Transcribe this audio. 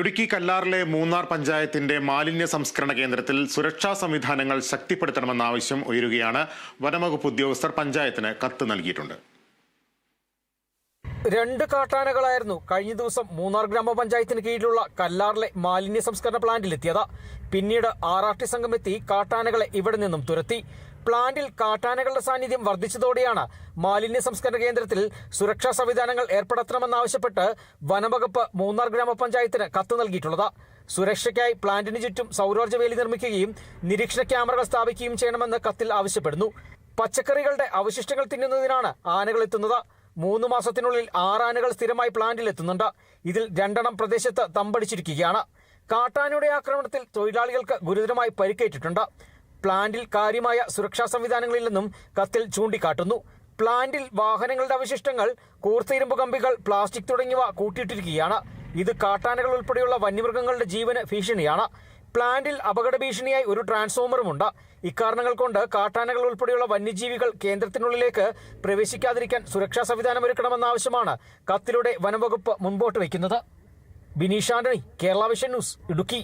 ഇടുക്കി കല്ലാറിലെ മൂന്നാർ പഞ്ചായത്തിന്റെ മാലിന്യ സംസ്കരണ കേന്ദ്രത്തിൽ സുരക്ഷാ സംവിധാനങ്ങൾ ശക്തിപ്പെടുത്തണമെന്ന ആവശ്യം ഉയരുകയാണ് വനംവകുപ്പ് ഉദ്യോഗസ്ഥർ പഞ്ചായത്തിന് കത്ത് നൽകിയിട്ടുണ്ട്. രണ്ട് കാട്ടാനകളായിരുന്നു കഴിഞ്ഞ ദിവസം മൂന്നാർ ഗ്രാമപഞ്ചായത്തിന് കീഴിലുള്ള കല്ലാറിലെ മാലിന്യ സംസ്കരണ പ്ലാന്റിലെത്തിയത് പിന്നീട് ആർ ആർ ടി സംഘം എത്തി കാട്ടാനകളെ ഇവിടെ നിന്നും തുരത്തി. പ്ലാന്റിൽ കാട്ടാനകളുടെ സാന്നിധ്യം വർദ്ധിച്ചതോടെയാണ് മാലിന്യ സംസ്കരണ കേന്ദ്രത്തിൽ സുരക്ഷാ സംവിധാനങ്ങൾ ഏർപ്പെടുത്തണമെന്നാവശ്യപ്പെട്ട് വനംവകുപ്പ് മൂന്നാർ ഗ്രാമപഞ്ചായത്തിന് കത്ത് നൽകിയിട്ടുള്ളത്. സുരക്ഷയ്ക്കായി പ്ലാന്റിന് ചുറ്റും സൗരോർജ വേലി നിർമ്മിക്കുകയും നിരീക്ഷണ ക്യാമറകൾ സ്ഥാപിക്കുകയും ചെയ്യണമെന്ന് കത്തിൽ ആവശ്യപ്പെടുന്നു. പച്ചക്കറികളുടെ അവശിഷ്ടങ്ങൾ തിന്നുന്നതിനാണ് ആനകൾ എത്തുന്നത്. മൂന്ന് മാസത്തിനുള്ളിൽ ആറാനകൾ സ്ഥിരമായി പ്ലാന്റിൽ എത്തുന്നുണ്ട്. ഇതിൽ രണ്ടെണ്ണം പ്രദേശത്ത് തമ്പടിച്ചിരിക്കുകയാണ്. കാട്ടാനയുടെ ആക്രമണത്തിൽ തൊഴിലാളികൾക്ക് ഗുരുതരമായി പരിക്കേറ്റിട്ടുണ്ട്. പ്ലാന്റിൽ കാര്യമായ സുരക്ഷാ സംവിധാനങ്ങളില്ലെന്നും കത്തിൽ ചൂണ്ടിക്കാട്ടുന്നു. പ്ലാന്റിൽ വാഹനങ്ങളുടെ അവശിഷ്ടങ്ങൾ കൂർത്തയിരുമ്പ് കമ്പികൾ പ്ലാസ്റ്റിക് തുടങ്ങിയവ കൂട്ടിയിട്ടിരിക്കുകയാണ്. ഇത് കാട്ടാനകൾ ഉൾപ്പെടെയുള്ള വന്യമൃഗങ്ങളുടെ ജീവന് ഭീഷണിയാണ്. പ്ലാന്റിൽ അപകട ഭീഷണിയായി ഒരു ട്രാൻസ്ഫോമറുമുണ്ട് ഇക്കാരണങ്ങൾ കൊണ്ട് കാട്ടാനകൾ ഉൾപ്പെടെയുള്ള വന്യജീവികൾ കേന്ദ്രത്തിനുള്ളിലേക്ക് പ്രവേശിക്കാതിരിക്കാൻ സുരക്ഷാ സംവിധാനം ഒരുക്കണമെന്ന ആവശ്യമാണ് കത്തിലൂടെ വനംവകുപ്പ് മുൻപോട്ട് വയ്ക്കുന്നത്. Bineesh Antony Kerala vision news Idukki.